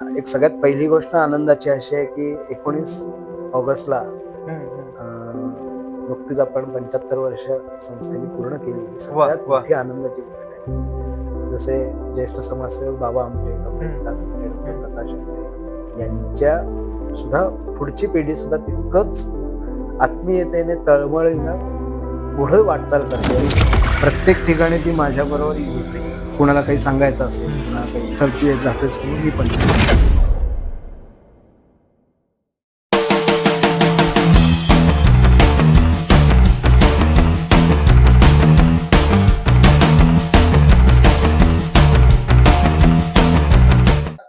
एक सगळ्यात पहिली गोष्ट आनंदाची अशी आहे की एकोणीस ऑगस्टला नुकतीच आपण पंच्याहत्तर वर्ष संस्थेने पूर्ण केली सगळ्यात. मोठी आनंदाची गोष्ट आहे जसे ज्येष्ठ समाजसेवक बाबा आमटे डॉक्टर हम्म. विकास आमटे डॉक्टर हम्म. प्रकाश आमटे यांच्या सुद्धा पुढची पिढी सुद्धा तितकंच आत्मीयतेने तळमळीनं पुढे वाटचाल करते प्रत्येक ठिकाणी ती माझ्या बरोबर होते कुणाला काही सांगायचं असेल कुणाला काही चल तू एक जातोयस की मी पण येतो.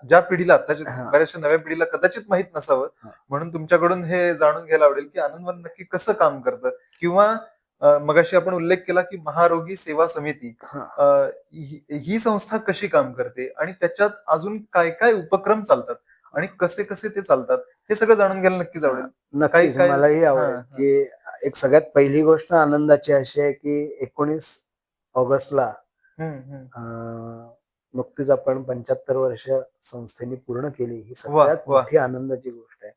ज्या पिढीला आताच्या. बऱ्याचशा नव्या पिढीला कदाचित माहीत नसावं. म्हणून तुमच्याकडून हे जाणून घ्यायला आवडेल की आनंदवन नक्की कसं काम करतं किंवा मगाशी आपण उल्लेख केला की महारोगी सेवा समिती हा. संस्था कशी काम करते आणि त्याच्यात अजून काय काय उपक्रम चालतात आणि कसे कसे ते चालतात हे सगळं जाणून घ्यायला नक्कीच आवडेल नक्कीच मलाही आवडेल. की एक सगळ्यात पहिली गोष्ट आनंदाची अशी आहे की एकोणीस ऑगस्टला नुकतीच आपण पंच्याहत्तर वर्ष संस्थेने पूर्ण केली ही सगळ्यात. मोठी आनंदाची गोष्ट आहे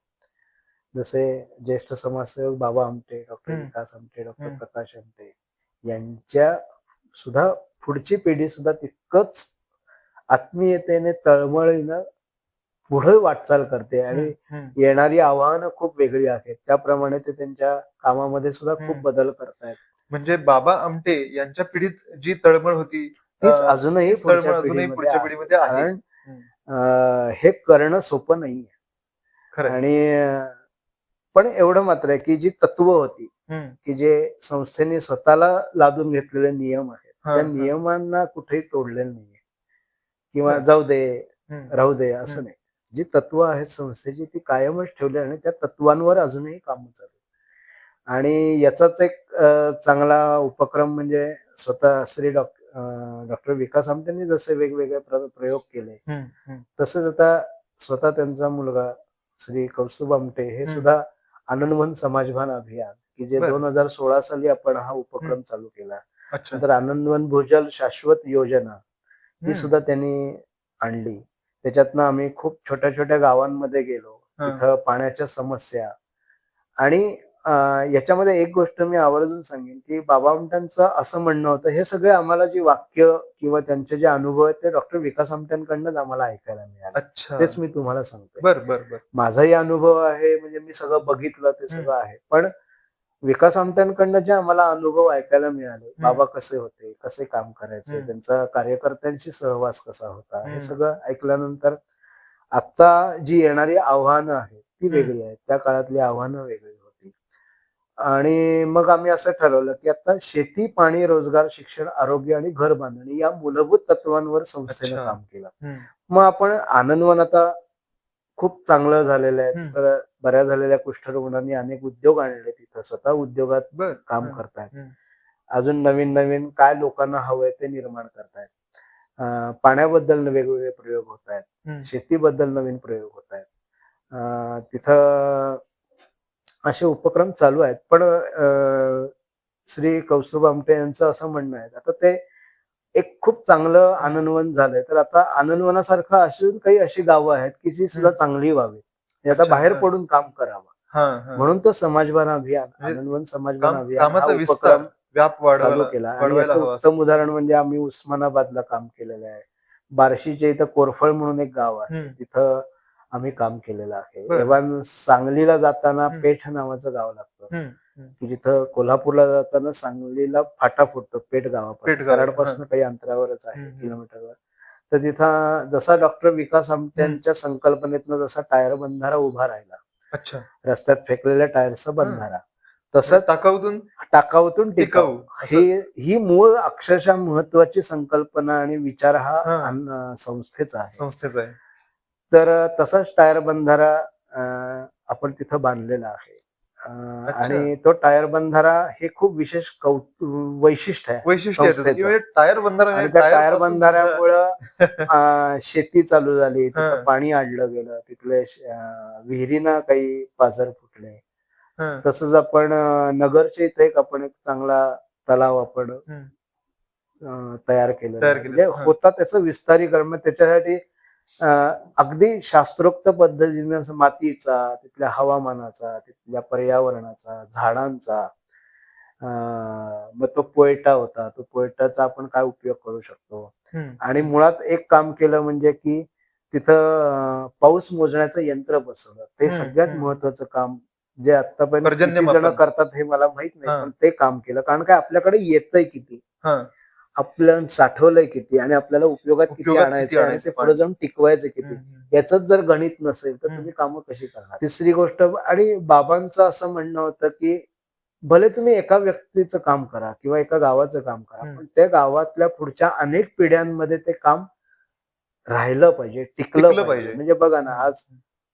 जसे ज्येष्ठ समाजसेवक बाबा आमटे डॉक्टर. विकास आमटे डॉक्टर. प्रकाश आमटे यांच्या सुद्धा पुढची पिढी सुद्धा तितकंच आत्मीयतेने तळमळीनं पुढे वाटचाल करते आणि. येणारी आव्हानं खूप वेगळी आहेत त्याप्रमाणे ते त्यांच्या कामामध्ये सुद्धा खूप. बदल करतायत म्हणजे बाबा आमटे यांच्या पिढीत जी तळमळ होती तीच अजूनही पुढच्या पिढीमध्ये कारण हे करणं सोपं नाहीये. आणि पण एवढं मात्र आहे की जी तत्व होती. की जे संस्थेने स्वतःला लादून घेतलेले नियम आहेत त्या. नियमांना कुठेही तोडलेलं नाहीये किंवा. जाऊ दे. राहू दे असं. नाही जी तत्व आहेत संस्थेची ती कायमच ठेवली आणि त्या तत्वांवर अजूनही काम चालू. आणि याचाच एक चांगला उपक्रम म्हणजे स्वतः श्री डॉक्टर डॉक्टर विकास आमटेंनी जसे वेगवेगळे प्र- प्रयोग केले. तसंच आता स्वतः त्यांचा मुलगा श्री कौस्तुभ आमटे हे. सुद्धा आनंदवन समाजभान अभियान की जे. दोन हजार सोळा साली आपण हा उपक्रम चालू केला नंतर आनंदवन भूजल शाश्वत योजना ही. सुद्धा त्यांनी आणली त्याच्यातनं आम्ही खूप छोट्या छोट्या गावांमध्ये गेलो. तिथं पाण्याच्या समस्या आणि याच्यामध्ये एक गोष्ट मी आवर्जून सांगेन की बाबा आमट्यांचं असं म्हणणं होतं हे सगळे आम्हाला जी वाक्य किंवा त्यांचे जे अनुभव आहेत ते डॉक्टर विकास आमट्यांकडनंच आम्हाला ऐकायला मिळाले. अच्छा. तेच मी तुम्हाला सांगतो बर बर बर. माझाही अनुभव आहे म्हणजे मी सगळं बघितलं ते सगळं आहे. पण विकास आमट्यांकडनं जे आम्हाला अनुभव ऐकायला मिळाले बाबा कसे होते कसे काम करायचे. त्यांचा कार्यकर्त्यांशी सहवास कसा होता हे. सगळं ऐकल्यानंतर आता जी येणारी आव्हानं आहेत ती. वेगळी आहेत. त्या काळातली आव्हानं वेगळी आणि मग आम्ही असं ठरवलं की आता शेती पाणी रोजगार शिक्षण आरोग्य आणि घर बांधणी या मूलभूत तत्वांवर संस्थेनं. काम केलं. मग आपण आनंदवन आता खूप चांगलं झालेलं आहे. तर बऱ्या झालेल्या कुष्ठरुग्णांनी अनेक उद्योग आणले तिथं स्वतः उद्योगात काम. करतायत. अजून नवीन नवीन काय लोकांना हवंय ते निर्माण करतायत अं, पाण्याबद्दल वेगवेगळे प्रयोग होत आहेत. शेतीबद्दल नवीन प्रयोग होत आहेत अं, तिथं असे उपक्रम चालू आहेत. पण श्री कौस्तुभ आमटे यांचं असं म्हणणं आहे आता ते एक खूप चांगलं आनंदवन झालंय. तर आता आनंदवनासारखं अशी काही अशी गावं आहेत की जी सुद्धा. चांगली व्हावी. आता बाहेर. पडून काम करावं. म्हणून तो समाजभान अभियान आनंदवन समाजभान अभियान व्याप चालू केला. उत्तम उदाहरण म्हणजे आम्ही उस्मानाबादला काम केलेलं आहे. बार्शीच्या इथं कोरफळ म्हणून एक गाव आहे. तिथं आम्ही काम केलेलं आहे. बरं. एव्हान सांगलीला जाताना. पेठ नावाचं गाव लागतं. हम्म. की जिथं कोल्हापूरला जाताना सांगलीला फाटा फुटतो पेठ गावापासून. कराडपासून काही अंतरावरच आहे. किलोमीटरवर. तर तिथं जसा डॉक्टर विकास आमट्यांच्या संकल्पनेतनं जसा टायर बंधारा उभा राहिला. अच्छा. रस्त्यात फेकलेल्या टायरचा बंधारा. तसंच टाकाऊतून टाकाऊतून टिकाऊ. टिकाऊ असं. ही ही मूळ अक्षरशः महत्वाची संकल्पना आणि विचार हा हा. संस्थेचा आहे. संस्थेचा आहे. तर तसाच टायर बंधारा आपण तिथं बांधलेला आहे. आणि तो टायर बंधारा हे खूप विशेष कौतु वैशिष्ट्य आहे वैशिष्ट्य. म्हणजे टायर बंधारा टायर बंधाऱ्यामुळं शेती चालू झाली तिथं. पाणी आणलं गेलं तिथले विहिरीना काही पाझर फुटले. तसंच आपण नगरच्या इथे एक आपण एक चांगला तलाव आपण तयार. केलेला, म्हणजे. होता त्याचं विस्तारीकरण त्याच्यासाठी अगदी शास्त्रोक्त पद्धतीने मातीचा तिथल्या हवामानाचा तिथल्या पर्यावरणाचा झाडांचा मग तो पोयटा होता तो पोयटाचा आपण काय उपयोग करू शकतो. आणि मुळात एक काम केलं म्हणजे की तिथं पाऊस मोजण्याचं यंत्र बसवलं ते सगळ्यात. महत्वाचं काम जे आतापर्यंत जण. करतात हे मला माहीत. नाही पण ते काम केलं कारण काय आपल्याकडे येतंय किती आपल्याला साठवलंय किती आणि आपल्याला उपयोगात किती उपयोगात किती आणायचं आणि आणायचं ते. पुढे जाऊन टिकवायचं किती. याच जर गणित नसेल तर. तुम्ही कामं कशी करणार तिसरी गोष्ट आणि बाबांचं असं म्हणणं होतं की भले तुम्ही एका व्यक्तीचं काम करा किंवा एका गावाचं काम करा. पण त्या गावातल्या पुढच्या अनेक पिढ्यांमध्ये ते काम राहिलं पाहिजे टिकलं टिकलं पाहिजे पाहिजे. म्हणजे बघा ना आज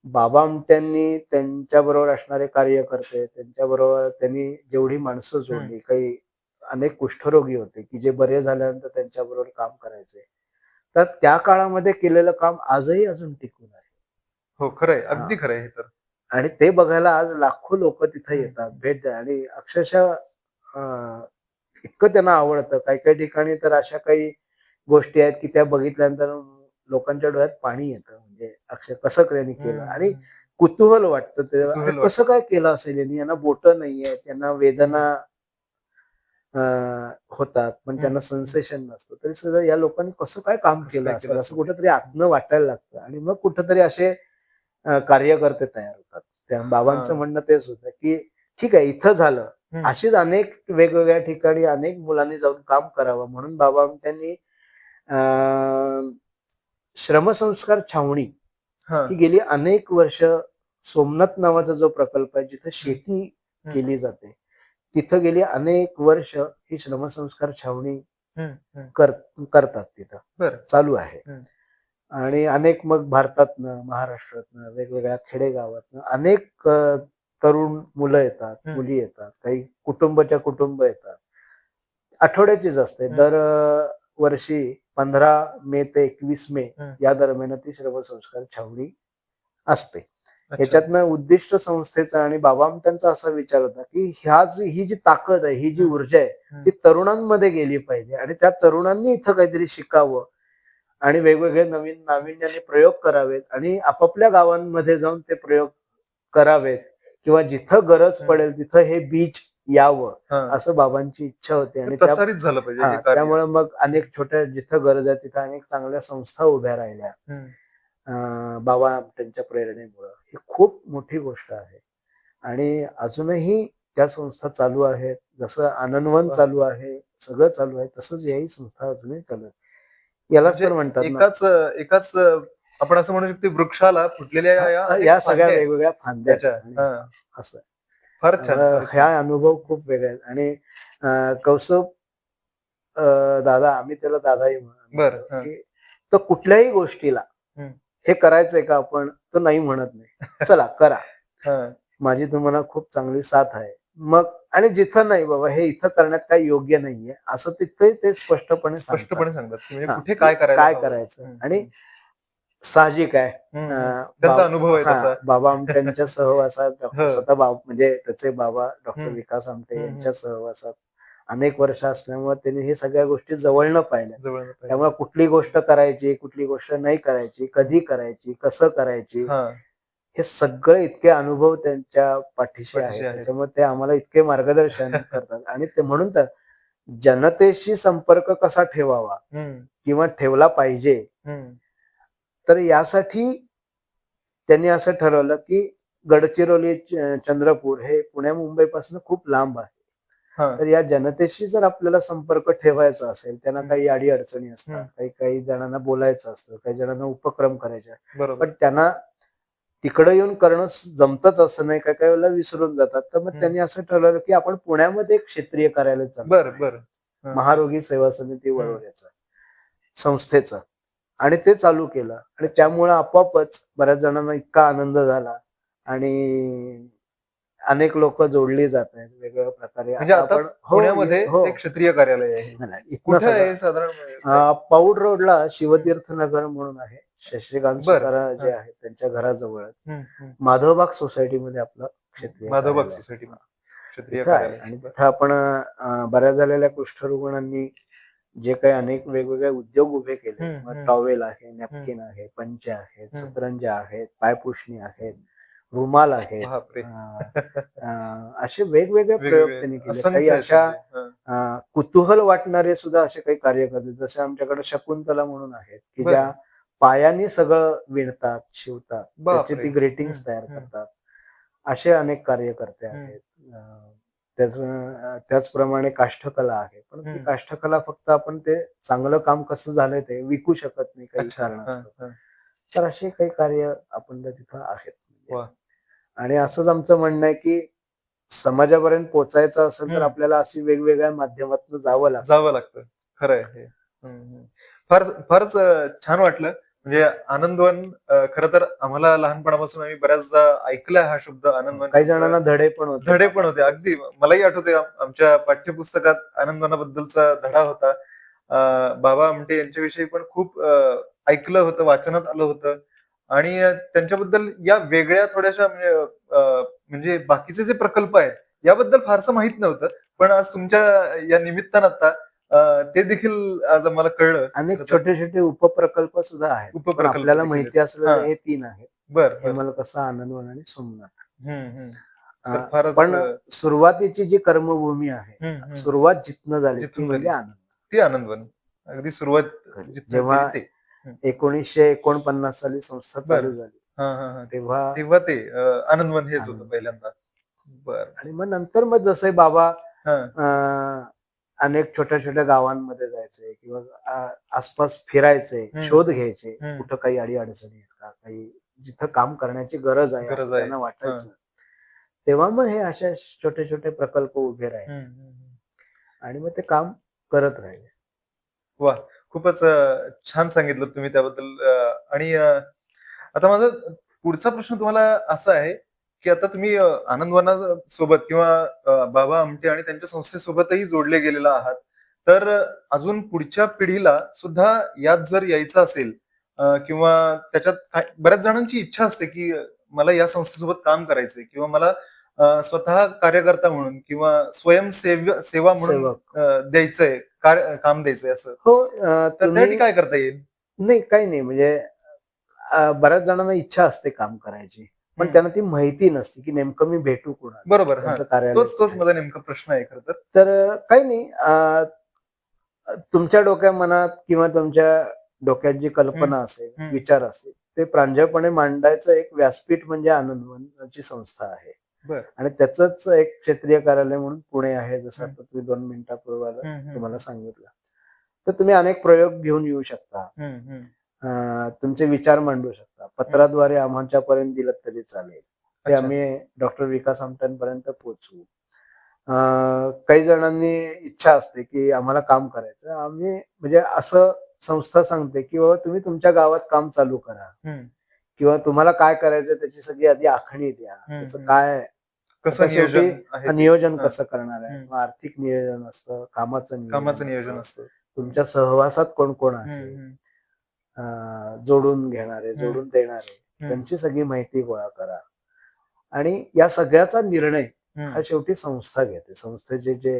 बाबा आमट्यांनी त्यांच्या बरोबर असणारे कार्यकर्ते त्यांच्या बरोबर त्यांनी जेवढी माणसं जोडली काही अनेक कुष्ठरोगी होते की जे बरे झाल्यानंतर त्यांच्या बरोबर काम करायचे. तर त्या काळामध्ये केलेलं काम आजही अजून टिकून आहे. हो खरंय. अगदी खरंय हे तर. आणि ते बघायला आज लाखो लोक तिथे. येतात भेट द्या. आणि अक्षरशः इतकं त्यांना आवडतं. काही काही ठिकाणी तर अशा काही गोष्टी आहेत की त्या बघितल्यानंतर लोकांच्या डोळ्यात पाणी येतं. म्हणजे अक्षर कसं त्यांनी केलं. आणि कुतूहल वाटतं ते. कसं काय केलं असेल यांनी? यांना बोट नाहीये त्यांना वेदना होतात पण त्यांना. सेन्सेशन नसतं तरी सुद्धा या लोकांनी कसं काय काम केलं असेल असं? कुठेतरी आत्म वाटायला लागतं आणि मग कुठेतरी असे कार्यकर्ते तयार होतात त्या बाबांचं. म्हणणं तेच होतं की ठीक आहे इथं झालं. अशीच अनेक वेगवेगळ्या ठिकाणी अनेक मुलांनी जाऊन काम करावं म्हणून बाबा त्यांनी श्रमसंस्कार छावणी. ही गेली अनेक वर्ष सोमनाथ नावाचा जो प्रकल्प आहे जिथं शेती केली जाते तिथं गेली अनेक वर्ष ही श्रमसंस्कार छावणी. कर करतात तिथं चालू आहे. आणि अनेक मग भारतातनं महाराष्ट्रातनं वेगवेगळ्या खेडेगावातनं अनेक तरुण मुलं येतात. मुली येतात काही कुटुंबाच्या कुटुंब येतात आठवड्याचीच असते. दर वर्षी पंधरा मे ते एकवीस मे. या दरम्यान ती श्रमसंस्कार छावणी असते. याच्यातनं उद्दिष्ट संस्थेचा आणि बाबामट्यांचा असा विचार होता की ह्या जी ही जी ताकद आहे ही जी. ऊर्जा आहे. ती तरुणांमध्ये गेली पाहिजे आणि त्या तरुणांनी इथं काहीतरी शिकावं आणि वेगवेगळे नवीन नाविन्याने प्रयोग करावेत आणि आपापल्या गावांमध्ये जाऊन ते प्रयोग करावेत किंवा जिथं गरज. पडेल तिथं हे बीच यावं. असं बाबांची इच्छा होती आणि प्रसारित झालं पाहिजे. त्यामुळे मग अनेक छोट्या जिथं गरज आहे तिथं अनेक चांगल्या संस्था उभ्या राहिल्या बाबा आमट्यांच्या प्रेरणेमुळं ही खूप मोठी गोष्ट आहे आणि अजूनही त्या संस्था चालू आहेत जसं आनंदवन. चालू आहे सगळं चालू आहे तसंच याही संस्था अजूनही चालू आहे यालाच तर म्हणतात ना एकाच एकाच आपण असं म्हणू शकतो वृक्षाला फुटलेल्या या- सगळ्या वेगवेगळ्या फांद्या त्याच्या. आहेत. हा. असं छान. ह्या अनुभव खूप वेगळे आहेत आणि अं, दादा आम्ही त्याला दादाही म्हणतो बरं, हा. की तो कुठल्याही गोष्टीला. हे करायचंय का आपण तो नाही म्हणत नाही चला करा. माझी तुम्हाला खूप चांगली साथ आहे मग आणि जिथं नाही बाबा हे इथं करण्यात काही योग्य नाहीये असं तिथे ते स्पष्टपणे. स्पष्टपणे सांगतात म्हणजे कुठे काय करायला काय. करायचं. आणि साहजिक आहे त्यांचा अनुभव आहे बाबा आमट्यांच्या सहवासात डॉक्टर हो. स्वतः बाब म्हणजे त्याचे बाबा डॉक्टर. विकास आमटे यांच्या सहवासात अनेक वर्ष असल्यामुळे त्यांनी हे सगळ्या गोष्टी जवळनं पाहिल्या. त्यामुळे कुठली गोष्ट करायची कुठली गोष्ट नाही करायची कधी करायची कसं करायची हा. सगळे इतके अनुभव त्यांच्या पाठीशी आहेत आहेत. त्याच्यामुळे ते आम्हाला इतके मार्गदर्शन करतात आणि ते म्हणून तर जनतेशी संपर्क कसा ठेवावा. किंवा ठेवला पाहिजे. तर यासाठी त्यांनी असं ठरवलं की गडचिरोली चंद्रपूर हे पुण्या मुंबईपासून खूप लांब आहे. तर या जनतेशी जर आपल्याला संपर्क ठेवायचा असेल त्यांना. काही अडी अडचणी असतात. काही काही जणांना बोलायचं असतं काही जणांना उपक्रम करायचे पण त्यांना तिकडे येऊन करणं जमतच असं नाही काय काही वेळेला विसरून जातात तर मग. त्यांनी असं ठरवलं की आपण पुण्यामध्ये एक क्षेत्रीय कार्यालय चालू बर. बर. महारोगी सेवा समिती वळवण्याचं संस्थेचं आणि ते चालू केलं आणि त्यामुळे आपोआपच बऱ्याच जणांना इतका आनंद झाला आणि अनेक लोक जोडली जात आहेत वेगवेगळ्या प्रकारे. म्हणजे आता हो, पुण्यामध्ये हो. क्षेत्रीय कार्यालय आहे. कुठे साधारण पौड रोडला शिवतीर्थ नगर म्हणून आहे. शशिकांत जे. आहेत त्यांच्या घराजवळ. माधवबाग सोसायटीमध्ये आपलं क्षेत्रीय माधवबाग. सोसायटी क्षेत्रीय आणि तिथं आपण बऱ्या झालेल्या कुष्ठरुग्णांनी जे काही अनेक वेगवेगळे उद्योग उभे केले. टॉवेल आहे नॅपकिन आहे पंचे आहेत. सतरंजा आहेत पायपुषणी आहेत. रुमाल बापरे अं, असे वेगवेगळे प्रयोग वेगवेगळे त्यांनी केले असंख्य काही आहेत अशा. हं. अं, कुतूहल वाटणारे सुद्धा असे काही कार्य करतात जसे आमच्याकडे शकुंतला म्हणून आहेत की बरं. ज्या पायाने सगळं विणतात शिवतात त्याचे बापरे. ती ग्रेटिंग्स हम्म, तयार हम्म. करतात असे अनेक कार्यकर्ते हम्म. आहेत अं, त्याच अं, त्याचप्रमाणे काष्ठकला आहे पण ती हम्म. काष्ठकला फक्त आपण ते चांगलं काम कसं झालंय ते विकू शकत नाही काही अच्छा कारणास्तव हं, हं. तर असे काही कार्य आपण तिथं आहेत वा. आणि असंच आमचं म्हणणं आहे की समाजापर्यंत पोहोचायचं असेल तर. आपल्याला अशी वेगवेगळ्या माध्यमातून जावं लागतं. जावं लागतं. खरं आहे. फार फारच छान वाटलं. म्हणजे आनंदवन खरं तर आम्हाला लहानपणापासून आम्ही बऱ्याचदा ऐकलाय हा शब्द आनंदवन काही जणांना धडे पण होते. धडे पण होते अगदी. मलाही आठवते आम- आमच्या पाठ्यपुस्तकात आनंदवनाबद्दलचा धडा होता. बाबा आमटे यांच्याविषयी पण खूप ऐकलं होतं वाचनात आलं होतं. आणि त्यांच्याबद्दल या वेगळ्या थोड्याशा म्हणजे म्हणजे बाकीचे जे प्रकल्प आहेत याबद्दल फारसं माहीत नव्हतं पण आज तुमच्या या निमित्तानं आता ते देखील आज आम्हाला कळलं अनेक. छोटे छोटे उपप्रकल्प सुद्धा आहेत उपप्रकल्प आपल्याला माहिती. असलेले हा. तीन आहेत बर बर. हेमलकसा आनंदवन आणि सोमनाथ पण सुरुवातीची जी कर्मभूमी आहे. सुरुवात जिथनं झाली म्हणजे झाली. आनंद ती आनंदवन अगदी सुरुवात जेव्हा. एकोणीसशे एकोणपन्नास साली संस्था चालू. झाली हा, हा, हा. तेव्हा तेव्हा ते आनंदवन हेच होतं. पहिल्यांदा बर आणि मग नंतर मग जसे बाबा अनेक छोट्या छोट्या गावांमध्ये जायचे किंवा आसपास फिरायचे. शोध घ्यायचे. कुठं काही अडी अडचणी का काही जिथं काम करण्याची गरज आहे. त्यांना वाटायचं तेव्हा मग हे अशा छोटे छोटे प्रकल्प उभे राहिले. आणि मग ते काम करत राहिले वा खूपच छान सांगितलं तुम्ही त्याबद्दल आणि आता माझा पुढचा प्रश्न तुम्हाला असा आहे की आता तुम्ही आनंदवना सोबत किंवा बाबा आमटे आणि त्यांच्या संस्थेसोबतही जोडले गेलेला आहात तर अजून पुढच्या पिढीला सुद्धा यात जर यायचं असेल किंवा त्याच्यात बऱ्याच जणांची इच्छा असते की मला या संस्थेसोबत काम करायचंय किंवा मला स्वतः कार्यकर्ता म्हणून किंवा स्वयंसेव सेवा म्हणून द्यायचंय कार्य काम द्यायचंय असं. हो अं, तर त्यासाठी तुम्ही काय करता येईल? नाही काही नाही. म्हणजे अं, बऱ्याच जणांना इच्छा असते काम करायची. पण हम्म. त्यांना ती माहिती नसते की नेमकं मी भेटू कुणाला. बरोबर हा. त्यांचं कार्यालय तोच तोच कुठे. माझा नेमका प्रश्न आहे खरं तर. तर अं, काही नाही. अं, तुमच्या डोक्या मनात किंवा तुमच्या डोक्यात जी कल्पना असेल. विचार असेल ते प्रांजळपणे मांडायचं एक व्यासपीठ म्हणजे आनंदवनची संस्था आहे. आणि त्याच एक क्षेत्रीय कार्यालय म्हणून पुणे आहे जसं. आता तुम्ही दोन मिनिटापूर्वी तुम्हाला सांगितलं. तर तुम्ही अनेक प्रयोग घेऊन येऊ शकता. तुमचे विचार मांडू शकता. पत्राद्वारे आमच्यापर्यंत दिलं तरी चालेल. ते. आम्ही डॉक्टर विकास आमट्यांपर्यंत पोहोचवू. काही जणांनी इच्छा असते की आम्हाला काम करायचं. आम्ही म्हणजे असं संस्था सांगते की बाबा तुम्ही तुमच्या गावात काम चालू करा. किंवा तुम्हाला काय करायचं त्याची सगळी आधी आखणी द्या. त्याचं. काय कसं नियोजन शेवटी आहे ते? नियोजन. कसं करणार आहे हम्म. मग आर्थिक नियोजन असतं कामाचं कामाचं नियोजन असतं. असतं तुमच्या सहवासात कोण कोण आहे हम्म, हम्म. अं, जोडून घेणारे जोडून देणारे. त्यांची सगळी माहिती गोळा करा आणि या सगळ्याचा निर्णय हा. शेवटी संस्था घेते संस्थेचे जे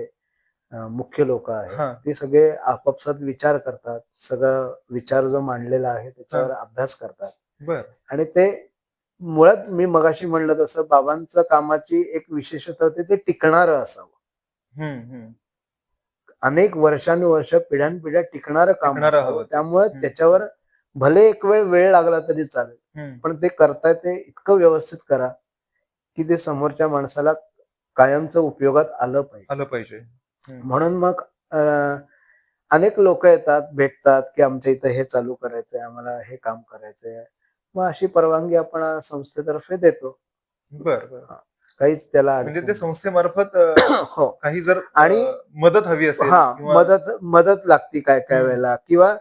अं, मुख्य लोक आहेत हा. ते सगळे आपापसात विचार करतात सगळं विचार जो मांडलेला आहे त्याच्यावर अभ्यास करतात बर आणि ते मुळात मी मगाशी म्हणलं तसं बाबांचं कामाची एक विशेषता होती ते टिकणारं असावं. अनेक वर्षानुवर्ष पिढ्यानपिढ्या टिकणारं काम असावं. त्यामुळे. त्याच्यावर भले एक वेळ वेळ लागला तरी चालेल. पण ते करताय ते इतकं व्यवस्थित करा की ते समोरच्या माणसाला कायमचं उपयोगात आलं पाहिजे आलं पाहिजे. म्हणून मग अनेक लोक येतात भेटतात की आमच्या इथं हे चालू करायचंय आम्हाला हे काम करायचंय मग अशी परवानगी आपण संस्थेतर्फे देतो बर बर काहीच त्याला म्हणजे ते संस्थेमार्फत. हो काही जर आणि- मदत हवी असेल हा मदत मदत लागती काय काय. वेळेला किंवा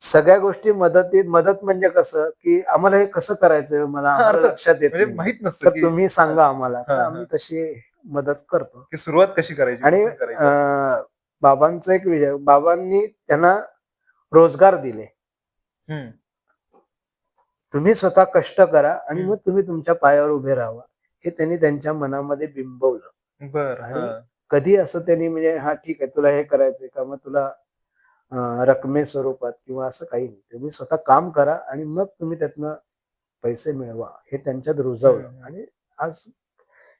सगळ्या गोष्टी मदतीत मदत म्हणजे कसं की आम्हाला हे कसं करायचं मला. लक्षात येत म्हणजे. माहीत नसतं तुम्ही सांगा आम्हाला. आम्ही तशी मदत करतो की सुरुवात कशी करायची आणि बाबांचा एक विजय बाबांनी त्यांना रोजगार दिले. तुम्ही स्वतः कष्ट करा आणि. मग तुम्ही तुमच्या पायावर उभे राहावा. हे त्यांनी त्यांच्या मनामध्ये बिंबवलं. बर हा. कधी असं त्यांनी म्हणजे हा ठीक आहे तुला हे करायचंय का? मग तुला रकमे स्वरूपात किंवा असं काही नाही. तुम्ही स्वतः काम करा आणि मग तुम्ही त्यातनं पैसे मिळवा. हे त्यांच्यात रुजवलं. आणि आज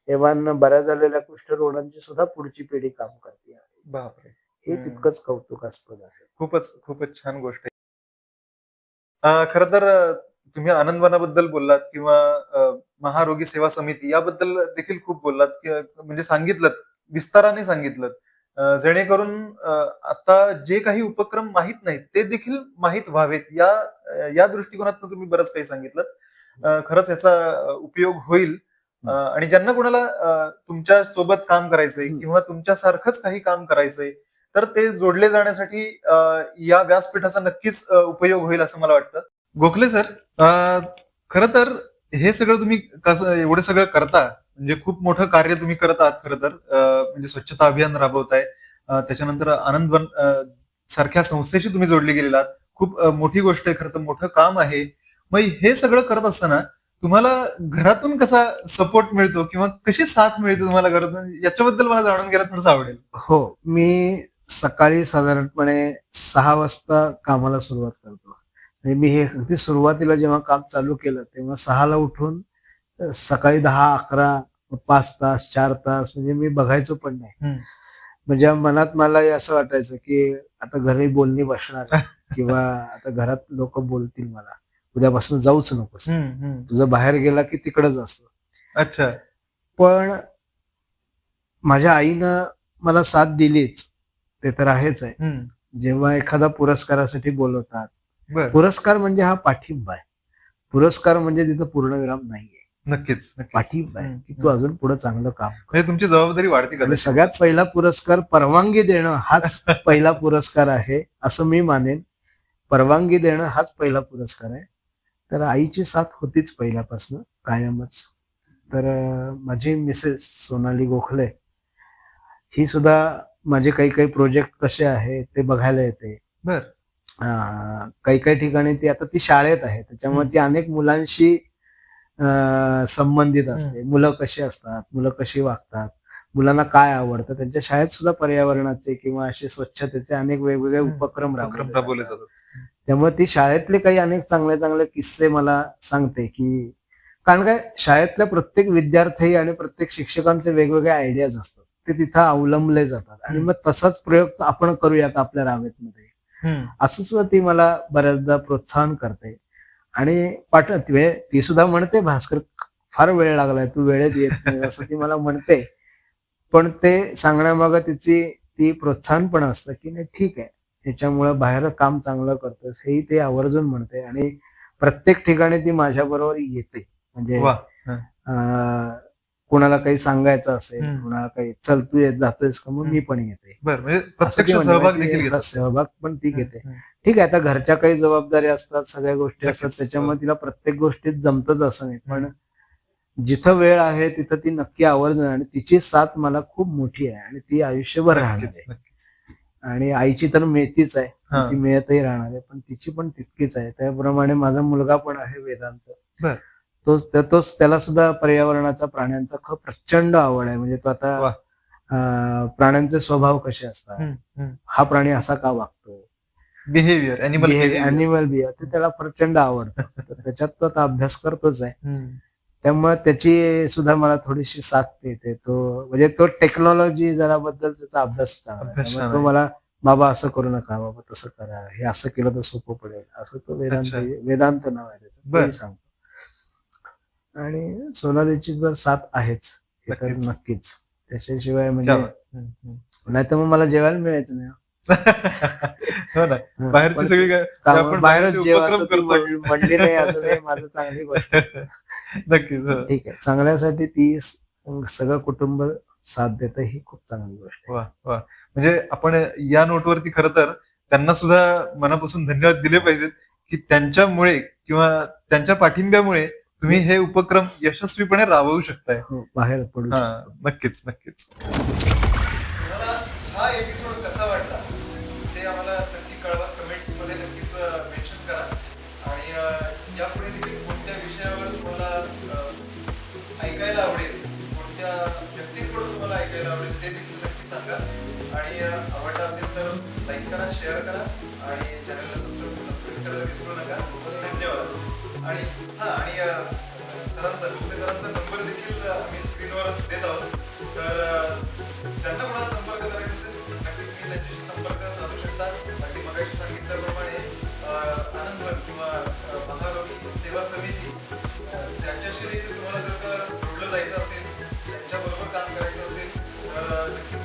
एव्हान बऱ्या झालेल्या कुष्ठरोगांची सुद्धा पुढची पिढी काम करते. बापरे. हे. तितकंच कौतुकास्पद आहे. खूपच खूपच छान गोष्ट आहे. खर तर तुम्ही आनंदवनाबद्दल बोललात किंवा महारोगी सेवा समिती याबद्दल देखील खूप बोललात. कि- म्हणजे सांगितलं विस्ताराने सांगितलं जेणेकरून आता जे काही उपक्रम माहीत नाहीत ते देखील माहीत व्हावेत. या या दृष्टिकोनातून तुम्ही बरंच काही सांगितलं खरंच याचा उपयोग होईल. आणि ज्यांना कोणाला तुमच्यासोबत काम करायचंय. किंवा तुमच्यासारखंच काही काम करायचंय तर ते जोडले जाण्यासाठी या व्यासपीठाचा नक्कीच उपयोग होईल असं मला वाटतं. गोखले सर खर तर हे सगळं तुम्ही कसं एवढं सगळं करता म्हणजे खूप मोठं कार्य तुम्ही करत आहात खरं तर म्हणजे स्वच्छता अभियान राबवताय त्याच्यानंतर आनंदवन सारख्या संस्थेशी तुम्ही जोडले गेलेला आहात. खूप मोठी गोष्ट आहे खरं तर मोठं काम आहे. मग हे सगळं करत असताना तुम्हाला घरातून कसा सपोर्ट मिळतो किंवा कशी साथ मिळते तुम्हाला घरातून? याच्याबद्दल मला जाणून घ्यायला थोडंसं आवडेल. हो मी सकाळी साधारणपणे सहा वाजता कामाला सुरुवात करतो. म्हणजे मी हे अगदी सुरुवातीला जेव्हा काम चालू केलं तेव्हा सहाला उठून सकाळी दहा अकरा पाच तास चार तास म्हणजे मी बघायचो पण नाही. म्हणजे मनात मला असं वाटायचं की आता घरी बोलणी बसणार किंवा आता घरात लोक बोलतील मला. उद्यापासून जाऊच नकोस. तुझं बाहेर गेला की तिकडच असतो अच्छा. पण माझ्या आईनं मला साथ दिलीच. ते तर आहेच आहे. जेव्हा एखादा पुरस्कारासाठी बोलवतात पुरस्कार म्हणजे हा पाठिंबा आहे. पुरस्कार म्हणजे तिथं पूर्णविराम नाहीये. नक्कीच नक्कीच. पाठिंबा आहे की तू अजून पुढे चांगलं काम म्हणजे तुमची जबाबदारी वाढती का सगळ्यात पहिला पुरस्कार परवानगी देणं हाच पहिला पुरस्कार आहे असं मी मानेन. परवानगी देणं हाच पहिला पुरस्कार आहे. तर आईची साथ होतीच पहिल्यापासून कायमच. तर माझी मिसेस सोनाली गोखले ही सुद्धा माझे काही काही प्रोजेक्ट कसे आहे ते बघायला येते. बर. काही काही ठिकाणी ती आता ती शाळेत आहे. त्याच्यामुळे ती अनेक मुलांशी अं, संबंधित असते. मुलं कशी असतात? मुलं कशी वागतात? मुलांना काय आवडतं? त्यांच्या शाळेत सुद्धा पर्यावरणाचे किंवा असे स्वच्छतेचे अनेक वेगवेगळे. उपक्रम राबवले जातात. त्यामुळे ती शाळेतले काही अनेक चांगले चांगले किस्से मला सांगते की कारण काय? शाळेतल्या प्रत्येक विद्यार्थी आणि प्रत्येक शिक्षकांचे वेगवेगळे आयडियाज असतात. ते तिथं अवलंबले जातात. आणि मग तसाच प्रयोग आपण करूया का आपल्या रावेतमध्ये. असं सुद्धा ती मला बऱ्याचदा प्रोत्साहन करते. आणि पाठ ती सुद्धा म्हणते भास्कर फार वेळ लागलाय तू वेळेत येत नाही असं ती मला म्हणते. पण ते सांगण्यामागं तिची ती प्रोत्साहन पण असतं की नाही ठीक आहे. याच्यामुळं बाहेर काम चांगलं करतोस हेही ते आवर्जून म्हणते. आणि प्रत्येक ठिकाणी ती माझ्या बरोबर येते. म्हणजे कोणाला काही सांगायचं असेल. कोणाला काही चल तू येत जातोयस का? मग मी पण येते. म्हणजे सहभाग सहभाग पण ती घेते ठीक आहे आता घरच्या काही जबाबदारी असतात सगळ्या गोष्टी असतात. त्याच्यामुळे तिला प्रत्येक गोष्टीत जमतच असं नाही. पण जिथं वेळ आहे तिथं ती नक्की आवर्जून आणि तिची साथ मला खूप मोठी आहे आणि ती आयुष्यभर राहणार आहे. आणि आईची तर मिळतीच आहे. ती मिळतही राहणार आहे पण तिची पण तितकीच आहे. त्याप्रमाणे माझा मुलगा पण आहे वेदांत. बर. तोच त्या- तोच त्याला सुद्धा पर्यावरणाचा प्राण्यांचा खूप प्रचंड आवड आहे. म्हणजे तो आता प्राण्यांचे स्वभाव कसे असतात. हा प्राणी असा का वागतो? बिहेवियर अॅनिमल बिहेवियर अॅनिमल बिया ते त्याला प्रचंड आवडतं. तर त्याच्यात तो आता अभ्यास करतोच आहे. त्यामुळे त्याची सुद्धा मला थोडीशी साथ मिळते. तो म्हणजे तो टेक्नॉलॉजी जरा बद्दल त्याचा अभ्यास तो. मला बाबा असं करू नका. बाबा तसं करा. हे असं केलं तर सोपं पडेल. असं तो वेदांत. वेदांत नाव आहे त्याचं. सांगतो. आणि सोनालीची जर साथ आहेच तर नक्कीच. त्याच्याशिवाय म्हणजे. नाही तर मग मला जेवायला मिळायचं नाही हो ना. बाहेरची सगळी बाहेरच असं. म्हण- म्हणली नाही माझं चांगली गोष्ट. नक्कीच हो. ठीक आहे चांगल्यासाठी ती सगळं कुटुंब साथ देतं ही खूप चांगली गोष्ट आहे वा वा म्हणजे आपण या नोटवरती खरं तर त्यांना सुद्धा मनापासून धन्यवाद दिले पाहिजेत की त्यांच्यामुळे किंवा त्यांच्या पाठिंब्यामुळे तुम्ही हे उपक्रम यशस्वीपणे राबवू शकताय. हो, बाहेर पडू नक्कीच नक्कीच. हा एपिसोड कसा वाटला? ते आम्हाला नक्की कळवा. कमेंट्समध्ये नक्कीच मेन्शन करा. आणि यापुढे देखील कोणत्या विषयावर तुम्हाला ऐकायला आवडेल कोणत्या व्यक्तींकडून तुम्हाला ऐकायला आवडेल ते देखील नक्की सांगा. आणि आवडला असेल तर लाईक करा शेअर करा. आणि चॅनलला सबस्क्राईब सबस्क्राईब करायला विसरू नका. धन्यवाद. आणि हां आणि सरांचा कुठे सरांचा नंबर देखील आम्ही स्क्रीनवर देत आहोत. तर ज्यांना कोणाला संपर्क करायचा असेल नक्कीच तुम्ही त्यांच्याशी संपर्क साधू शकता. अगदी मगाशी सांगितल्याप्रमाणे आनंदवन किंवा महारोगी सेवा समिती त्यांच्याशी देखील तुम्हाला जर का जोडलं जायचं असेल त्यांच्याबरोबर काम करायचं असेल तर नक्की